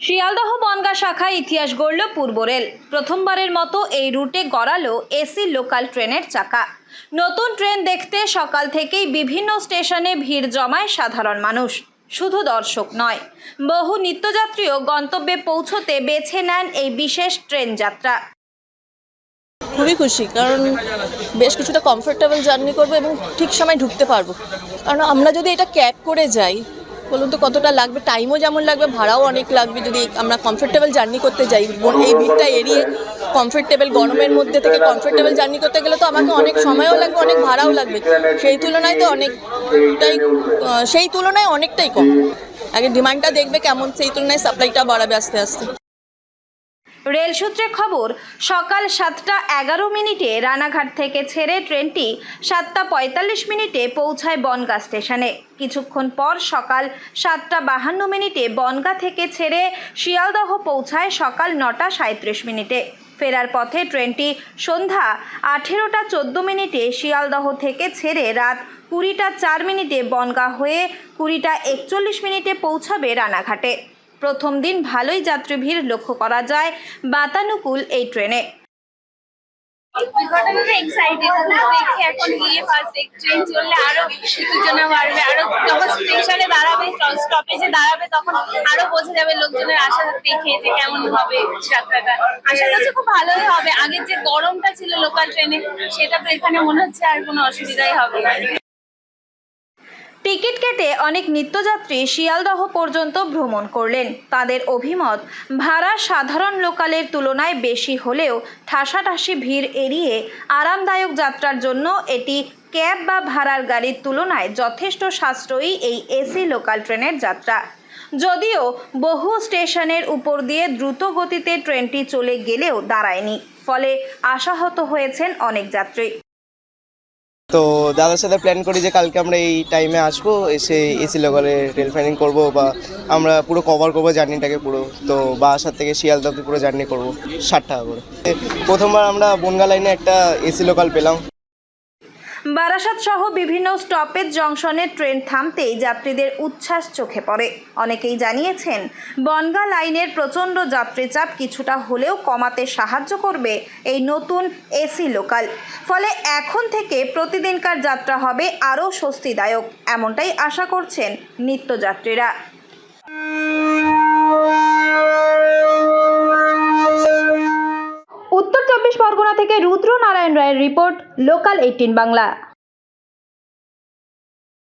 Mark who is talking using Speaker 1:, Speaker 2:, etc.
Speaker 1: শিয়ালদহ বনগা শাখায় ইতিহাস গড়ল পূর্ব রেল। প্রথমবারের মতো এই রুটে গড়ালো এসি লোকাল ট্রেনের চাকা। নতুন ট্রেন দেখতে সকাল থেকেই বিভিন্ন স্টেশনে ভিড় জমায় সাধারণ মানুষ। শুধু দর্শক নয়, বহু নিত্যযাত্রীও গন্তব্যে পৌঁছতে বেছে নেন এই বিশেষ ট্রেন যাত্রা।
Speaker 2: খুবই খুশি, কারণ বেশ কিছুটা কমফোর্টেবল জার্নি করব এবং ঠিক সময় ঢুকতে পারব। কারণ আমরা যদি এটা ক্যাব করে যাই বলুন তো, কতটা লাগবে? টাইমও যেমন লাগবে, ভাড়াও অনেক লাগবে। যদি আমরা কমফোর্টেবল জার্নি করতে যাই এই ভিড়টা এড়িয়ে কমফোর্টেবল গরমের মধ্যে থেকে কমফোর্টেবল জার্নি করতে গেলে তো আমাকে অনেক সময়ও লাগবে, অনেক ভাড়াও লাগবে। সেই তুলনায় তো অনেকটাই সেই তুলনায় অনেকটাই কম। আগে ডিমান্ডটা দেখবে কেমন, সেই তুলনায় সাপ্লাইটা বাড়াবে আস্তে আস্তে।
Speaker 1: রেল সূত্রে খবর, সকাল সাতটা এগারো মিনিটে রানাঘাট থেকে ছেড়ে ট্রেনটি সাতটা পঁয়তাল্লিশ মিনিটে পৌঁছায় বনগা স্টেশনে। কিছুক্ষণ পর সকাল সাতটা বাহান্ন মিনিটে বনগা থেকে ছেড়ে শিয়ালদহ পৌঁছায় সকাল নটা সাঁত্রিশ মিনিটে। ফেরার পথে ট্রেনটি সন্ধ্যা আঠেরোটা চোদ্দ মিনিটে শিয়ালদহ থেকে ছেড়ে রাত কুড়িটা চার মিনিটে বনগা হয়ে কুড়িটা একচল্লিশ মিনিটে পৌঁছাবে রানাঘাটে। প্রথম দিন ভালোই যাত্রী ভিড় লক্ষ্য করা যায় বাতানুকূল এই ট্রেনে।
Speaker 3: দেখে আরও স্টপেজে দাঁড়াবে তখন আরও যাবে লোকজনের আশা দেখে যে কেমন হবে যাত্রাটা। আশা খুব ভালোই হবে। আগের যে গরমটা ছিল লোকাল ট্রেনে সেটা তো এখানে মনে হচ্ছে আর কোনো অসুবিধাই হবে না।
Speaker 1: টিকিট কেটে অনেক নিত্যযাত্রী শিয়ালদহ পর্যন্ত ভ্রমণ করলেন। তাদের অভিমত, ভাড়া সাধারণ লোকালের তুলনায় বেশি হলেও ঠাসাঠাসি ভিড় এড়িয়ে আরামদায়ক যাত্রার জন্য এটি ক্যাব বা ভাড়ার গাড়ির তুলনায় যথেষ্ট সাশ্রয়ী এই এসি লোকাল ট্রেনের যাত্রা। যদিও বহু স্টেশনের উপর দিয়ে দ্রুত গতিতে ট্রেনটি চলে গেলেও দাঁড়ায়নি, ফলে আশাহত হয়েছেন অনেক যাত্রী।
Speaker 4: তো দাদার সাথে প্ল্যান করি যে কালকে আমরা এই টাইমে আসব, এসে এসি লোকালে রেল ফাইনিং করব বা আমরা পুরো কভার করব জার্নিটাকে পুরো। তো বাসার থেকে শিয়ালদা পুরো জার্নি করব, ষাট টাকা করে। প্রথমবার আমরা বনগা লাইনে একটা এসি লোকাল পেলাম।
Speaker 1: বারাসাত সহ বিভিন্ন স্টপেজ জংশনে ট্রেন থামতেই যাত্রীদের উচ্ছ্বাস চোখে পড়ে। অনেকেই জানিয়েছেন, বনগা লাইনের প্রচণ্ড যাত্রীচাপ কিছুটা হলেও কমাতে সাহায্য করবে এই নতুন এসি লোকাল। ফলে এখন থেকে প্রতিদিনকার যাত্রা হবে আরও স্বস্তিদায়ক, এমনটাই আশা করছেন নিত্যযাত্রীরা। রায়ের রিপোর্ট লোকাল এইটিন বাংলা।